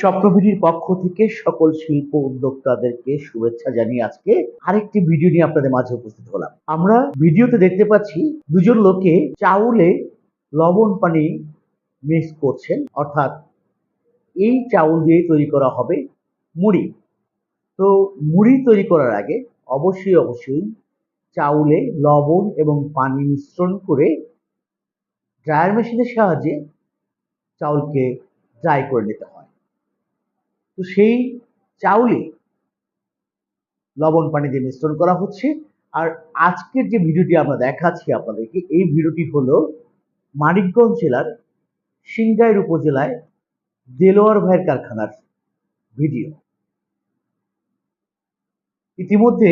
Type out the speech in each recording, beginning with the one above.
স্বপ্নবিধির পক্ষ থেকে সকল শিল্প উদ্যোক্তাদেরকে শুভেচ্ছা জানিয়ে আজকে আরেকটি ভিডিও নিয়ে আপনাদের মাঝে উপস্থিত হলাম। আমরা ভিডিওতে দেখতে পাচ্ছি দুজন লোকে চাউলে লবণ পানি মিক্স করছেন। অর্থাৎ এই চাউল দিয়ে তৈরি করা হবে মুড়ি। তো মুড়ি তৈরি করার আগে অবশ্যই অবশ্যই চাউলে লবণ এবং পানি মিশ্রণ করে ড্রায়ার মেশিনের সাহায্যে চাউলকে ড্রাই করে নিতে হয়। তো সেই চাউলে লবণ পানি দিয়ে মিশ্রণ করা হচ্ছে। আর আজকের যে ভিডিওটি আমরা দেখাচ্ছি আপনাদেরকে, এই ভিডিওটি হলো মানিকগঞ্জ জেলার সিংগাইর উপজেলায় দেলোয়ার ভাইয়ের কারখানার ভিডিও। ইতিমধ্যে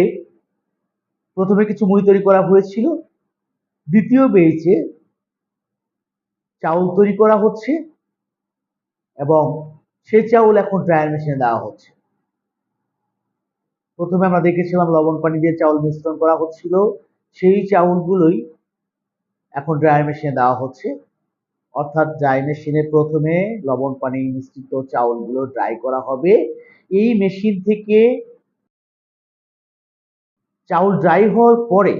প্রথমে কিছু মুড়ি তৈরি করা হয়েছিল, দ্বিতীয় বেয়েছে চাউল তৈরি করা হচ্ছে এবং সে চাউল এখন ড্রায়ার মেশিনে দেওয়া হচ্ছে। প্রথমে আমরা দেখেছিলাম লবণ পানি দিয়ে চাউল মিশ্রণ করা হচ্ছিল। সেই চাউলগুলোই এখন ড্রায়ার মেশিনে দেওয়া হচ্ছে। অর্থাৎ ড্রাই মেশিনে প্রথমে লবণ পানি মিশ্রিত চাউলগুলো ড্রাই করা হবে। এই মেশিন থেকে চাউল ড্রাই হওয়ার পরে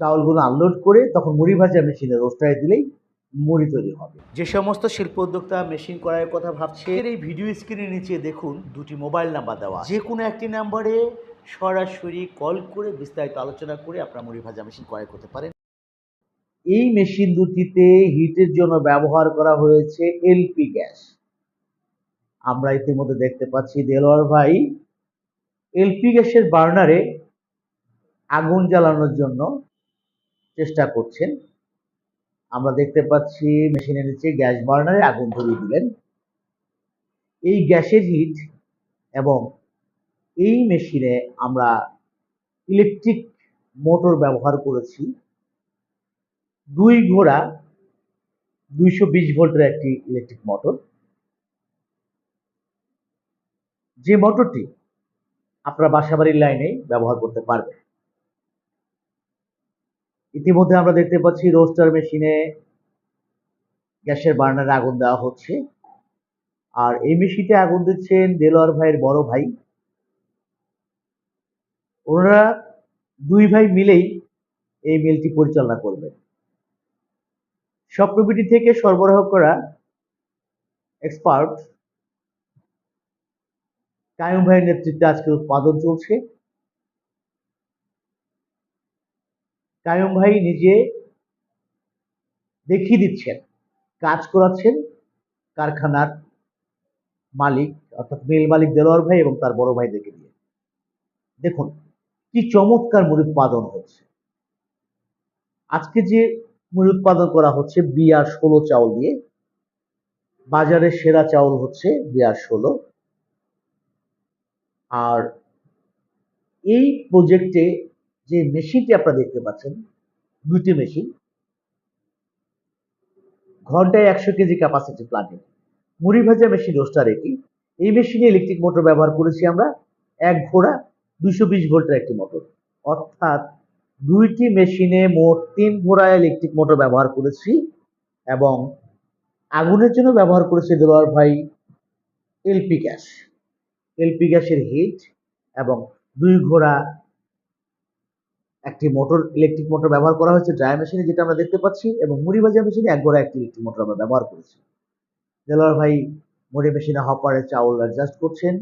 চাউলগুলো আনলোড করে তখন মুড়ি ভাজা মেশিনে রোস্টারে দিলেই মুড়ি তৈরি হবে। যে সমস্ত শিল্প উদ্যোক্তা মেশিন করার কথা ভাবছে এই ভিডিও স্ক্রিনের নিচে দেখুন দুটি মোবাইল নাম্বার দেওয়া যে কোনো একটি নাম্বারে সরাসরি কল করে বিস্তারিত আলোচনা করে আপনার মুড়ি ভাজা মেশিন ক্রয় করতে পারেন। এই মেশিন দুটিতে হিটের জন্য ব্যবহার করা হয়েছে এলপি গ্যাস আমরা ইতিমধ্যে দেখতে পাচ্ছি দেলোয়ার ভাই এলপি গ্যাসের বার্নারে আগুন জ্বালানোর জন্য চেষ্টা করছেন। আমরা দেখতে পাচ্ছি মেশিনের নিচে গ্যাস বার্নারে আগুন ধরিয়ে দিলেন। এই গ্যাসের হিট এবং এই মেশিনে আমরা ইলেকট্রিক মোটর ব্যবহার করেছি। দুই ঘোড়া দুইশো বিশ ভোল্টের একটি ইলেকট্রিক মোটর। যে মোটরটি আপনার বাসাবাড়ির লাইনে ব্যবহার করতে পারবেন। ইতিমধ্যে আমরা দেখতে পাচ্ছি রোস্টার মেশিনে গ্যাসের বার্নারে আগুন দেওয়া হচ্ছে। আর এই মেশিনতে আগুন দিচ্ছেন দেলোয়ার ভাইয়ের বড় ভাই। ওনারা দুই ভাই মিলেই এই মিলটি পরিচালনা করবেন। স্বপ্নবিটি থেকে সরবরাহ করা এক্সপার্ট কায়ুম ভাইয়ের নেতৃত্বে আজকে উৎপাদন চলছে। কায়ুম ভাই নিজে দেখিয়ে দিচ্ছেন, কাজ করাচ্ছেন কারখানার মালিক, অর্থাৎ মিল মালিক দেলোয়ার ভাই এবং তার বড় ভাইদেরকে দিয়ে। দেখুন, কি চমৎকার মুড়ি উৎপাদন হচ্ছে। আজকে যে মুড়ি উৎপাদন করা হচ্ছে বিয়ার ষোলো চাউল দিয়ে বাজারে সেরা চাউল হচ্ছে বিয়ার ষোলো। আর এই প্রজেক্টে যে মেশিনটি আপনারা দেখতে পাচ্ছেন দুটি মেশিন। ঘন্টায় একশো কেজি ক্যাপাসিটি প্লান্টের মুড়ি ভাজা মেশিন রোস্টার এটি। এই মেশিনে ইলেকট্রিক মোটর ব্যবহার করেছি আমরা। এক ঘোড়া, দুইশো বিশ ভোল্টের একটি মোটর অর্থাৎ দুইটি মেশিনে মোট তিন ঘোড়া ইলেকট্রিক মোটর ব্যবহার করেছি এবং আগুনের জন্য ব্যবহার করেছি দেলোয়ার ভাই এলপি গ্যাস। এলপি গ্যাসের হিট এবং দুই ঘোড়া একটি মোটর ইলেকট্রিক মোটর ব্যবহার করা হয়েছে ড্রাই মেশিনে যেটা আমরা দেখতে পাচ্ছি, এবং মুড়ি ভাজা মেশিনে এক গোড়া একটি ইলেকট্রিক মোটর আমরা ব্যবহার করেছি। দেলোয়ার ভাই, মুড়ি মেশিনে হপারে চাউল অ্যাডজাস্ট করছেন।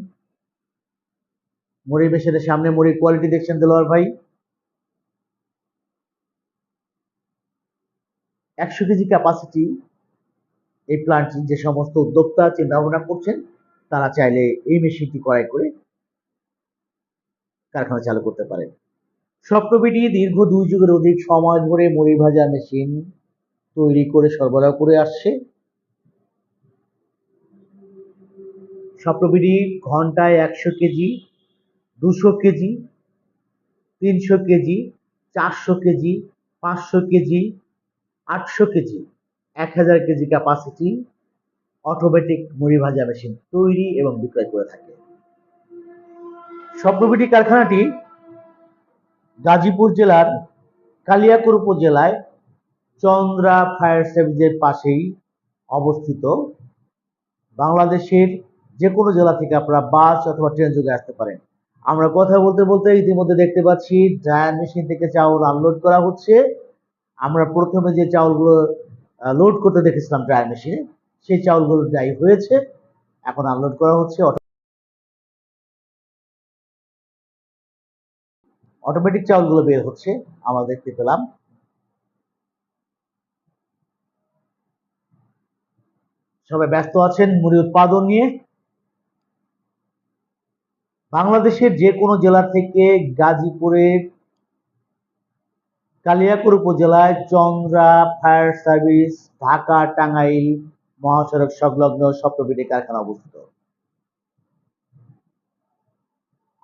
মুড়ি মেশিনের সামনে মুড়ির কোয়ালিটি দেখছেন দেলোয়ার ভাই। একশো কেজি ক্যাপাসিটি এই প্লান্টটি যে সমস্ত উদ্যোক্তা চিন্তা ভাবনা করছেন, তারা চাইলে এই মেশিনটি ক্রয় করে কারখানা চালু করতে পারেন। স্বপ্নবিটি দীর্ঘ দুই যুগের অধিক সময় ধরে মুড়ি ভাজা মেশিন তৈরি করে সরবরাহ করে আসছে। স্বপ্নবিটি ঘন্টায় একশো কেজি, দুশো কেজি, তিনশো কেজি, চারশো কেজি, পাঁচশো কেজি, আটশো কেজি, এক হাজার কেজি ক্যাপাসিটি অটোমেটিক মুড়ি ভাজা মেশিন তৈরি এবং বিক্রয় করে থাকে। স্বপ্নবিটি কারখানাটি গাজীপুর জেলার কালিয়াকুর উপজেলায় চন্দ্রা ফায়ার সার্ভিসের পাশেই অবস্থিত বাংলাদেশের যে কোনো জেলা থেকে আপনারা বাস অথবা ট্রেন যোগে আসতে পারেন। আমরা কথা বলতে বলতে ইতিমধ্যে দেখতে পাচ্ছি ড্রায়ার মেশিন থেকে চাউল আনলোড করা হচ্ছে। আমরা প্রথমে যে চাউলগুলো লোড করতে দেখেছিলাম ড্রায়ার মেশিনে, সেই চাউলগুলো ড্রাই হয়েছে। এখন আনলোড করা হচ্ছে অটোমেটিক চাউলগুলো বের হচ্ছে, আমরা দেখতে পেলাম। সবাই ব্যস্ত আছেন মুড়ি উৎপাদন নিয়ে। বাংলাদেশের যে কোনো জেলা থেকে গাজীপুরের কালিয়াকুর উপজেলায় চন্দ্রা ফায়ার সার্ভিস, ঢাকা, টাঙ্গাইল মহাসড়ক সংলগ্ন সপ্তবিটি কারখানা অবস্থিত।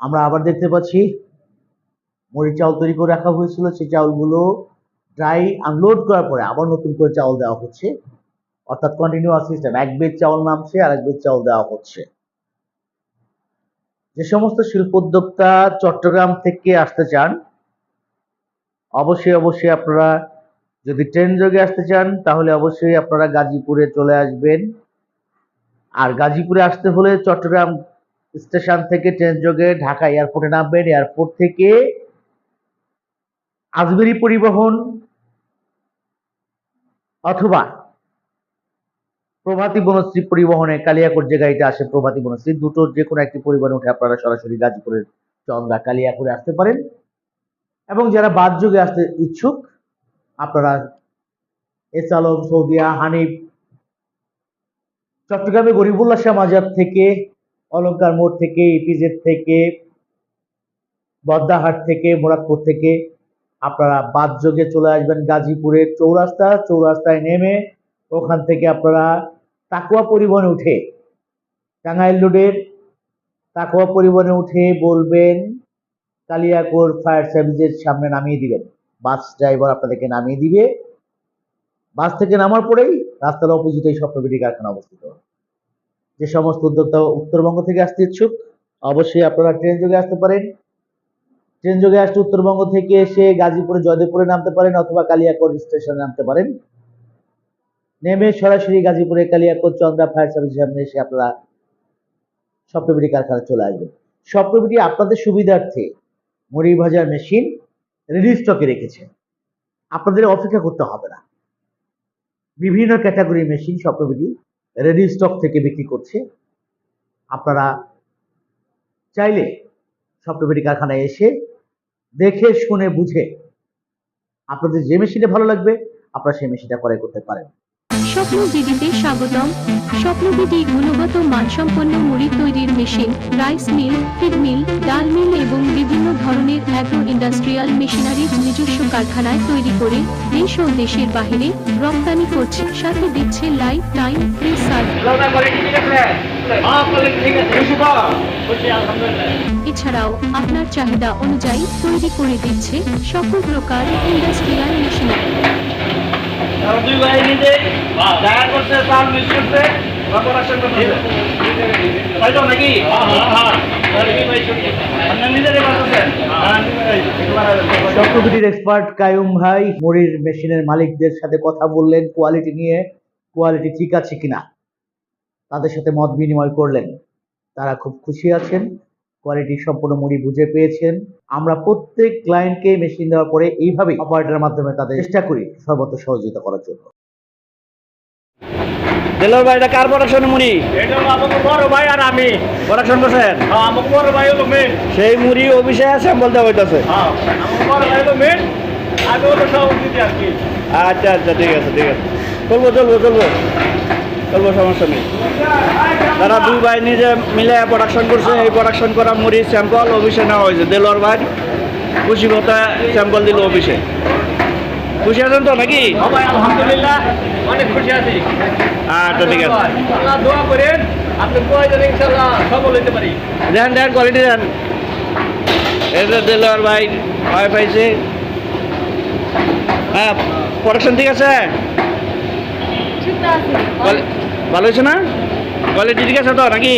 আমরা আবার দেখতে পাচ্ছি মুড়ি চাউল তৈরি করে রাখা হয়েছিল, সেই চাউলগুলো ড্রাই আনলোড করার পরে আবার নতুন করে চাউল দেওয়া হচ্ছে। অর্থাৎ কন্টিনিউয়াস সিস্টেম এক বেদ চাউল নামছে, আর এক বেদ চাউল দেওয়া হচ্ছে। যে সমস্ত শিল্পোদ্যোক্তা চট্টগ্রাম থেকে আসতে চান, অবশ্যই অবশ্যই আপনারা যদি ট্রেন যোগে আসতে চান, তাহলে অবশ্যই আপনারা গাজীপুরে চলে আসবেন। আর গাজীপুরে আসতে হলে চট্টগ্রাম স্টেশন থেকে ট্রেন যোগে ঢাকা এয়ারপোর্টে নামবেন। এয়ারপোর্ট থেকে আজমেরি পরিবহন অথবা প্রভাতী বনশ্রী পরিবহনে কালিয়াকোট যে গাড়িটা আসে প্রভাতী বনশ্রী দুটোর যে কোনো একটি পরিবহনে উঠে আপনারা সরাসরি গাজীপুরের চন্দ্রা কালিয়াকুরে আসতে পারেন। এবং যারা বাদ যুগে আসতে ইচ্ছুক, আপনারা এস আলম সৌদিয়া, হানিফ চট্টগ্রামে গরিবুল্লাহ শাহ মাজার থেকে অলঙ্কার মোড় থেকে, ইপিজেড থেকে, বদ্দাহাট থেকে, মোরাদপুর থেকে আপনারা বাদ যোগে চলে আসবেন গাজীপুরের চৌরাস্তা, চৌরাস্তায় নেমে ওখান থেকে আপনারা তাকুয়া পরিবহনে উঠে টাঙ্গাইল রোডের তাকুয়া পরিবহনে উঠে বলবেন, কালিয়াকোর ফায়ার সার্ভিসের সামনে নামিয়ে দিবেন। বাস ড্রাইভার আপনাদেরকে নামিয়ে দিবে। বাস থেকে নামার পরেই রাস্তার অপোজিটে স্বপ্নবিটি কারখানা অবস্থিত। যে সমস্ত উদ্যোক্তা উত্তরবঙ্গ থেকে আসতে ইচ্ছুক, অবশ্যই আপনারা ট্রেন যোগে আসতে পারেন। ট্রেন যোগে আসতে উত্তরবঙ্গ থেকে এসে গাজীপুরে, জয়দেবপুরে নামতে পারেন অথবা কালিয়াকোট স্টেশনে নামতে পারেন। নেমে সরাসরি গাজীপুরে কালিয়াকোট চন্দ্রা ফায়ার সার্ভিসের সামনে এসে আপনারা স্বপ্নবিটি কারখানা চলে আসবেন। স্বপ্নবিটি আপনাদের সুবিধার্থে মুড়ি ভাজার মেশিন রেডি স্টকে রেখেছে। আপনাদের অপেক্ষা করতে হবে না। বিভিন্ন ক্যাটাগরি মেশিন স্বপ্নবিটি রেডি স্টক থেকে বিক্রি করছে। আপনারা চাইলে স্বপ্নবিটি কারখানায় এসে দেখে শুনে বুঝে। আপনাদের যে মেশিনটা ভালো লাগবে আপনারা সেই মেশিনটা ক্রয় করতে পারেন। স্বপ্ন স্বাগতম। স্বপ্নবিধি গুণগত মানসম্পন্ন মুড়ি তৈরির machine rice mill feed mill ডাল মিল এবং বিভিন্ন ধরনের অ্যাগ্রো ইন্ডাস্ট্রিয়াল মেশিনারিজ নিজস্ব কারখানায় তৈরি করে দেশ ও দেশের বাহিরে রপ্তানি করছে। সাথে দিচ্ছে লাইফ টাইম ফ্রি সার্ভিস। এছাড়াও, আপনার চাহিদা অনুযায়ী তৈরি করে দিচ্ছে সকল প্রকার ইন্ডাস্ট্রিয়াল চক্রবৃদ্ধির এক্সপার্ট কায়ুম ভাই, মুড়ির মেশিনের মালিকদের সাথে কথা বললেন কোয়ালিটি নিয়ে কোয়ালিটি ঠিক আছে কিনা? তাদের সাথে মত বিনিময় করলেন। তারা খুব খুশি আছেন কোয়ালিটি সম্পূর্ণ মুড়ি বুঝে পেয়েছেন। আমরা প্রত্যেক ক্লায়েন্টকে মেশিন দেওয়ার পরে এইভাবেই অপারেটরের মাধ্যমে তাদের চেষ্টা করি সর্বত্র সহযোগিতা করার জন্য। দেলোর ভাই এটা কার প্রোডাকশন মুড়ি? এটা হলো আমাকে বড় ভাই আর আমি। প্রোডাকশন করছেন? হ্যাঁ, বড় ভাই হলো মেন সেই মুড়ি অফিসে স্যাম্পল দেওয়া হইতেছে? হ্যাঁ বড় ভাই হলো মেন আমি হলো সভাপতি আর কি। আচ্ছা আচ্ছা ঠিক আছে ঠিক আছে। চলবো চলবো চলবো। চলবো সমস্যা নেই। তারা দুই ভাই নিজে মিলে প্রোডাকশন করছে এই প্রোডাকশন করা মুড়ি স্যাম্পল অফিসে নেওয়া হয়েছে। দেলোর ভাই খুশি কথা স্যাম্পল দিল অফিসে খুশি আছেন তো নাকি? সবাই আলহামদুলিল্লাহ অনেক খুশি আছি। আচ্ছা ঠিক আছে। দোয়া করেন আপনি প্রয়োজন ইনশাল্লাহ সফল হইতে পারি। দেন দেন কোয়ালিটি দেন। এটা দেলোয়ার ভাই ভাই পাইছে। হ্যাঁ প্রোডাকশন ঠিক আছে? ভালো হয়েছে না? কোয়ালিটি ঠিক আছে তো নাকি?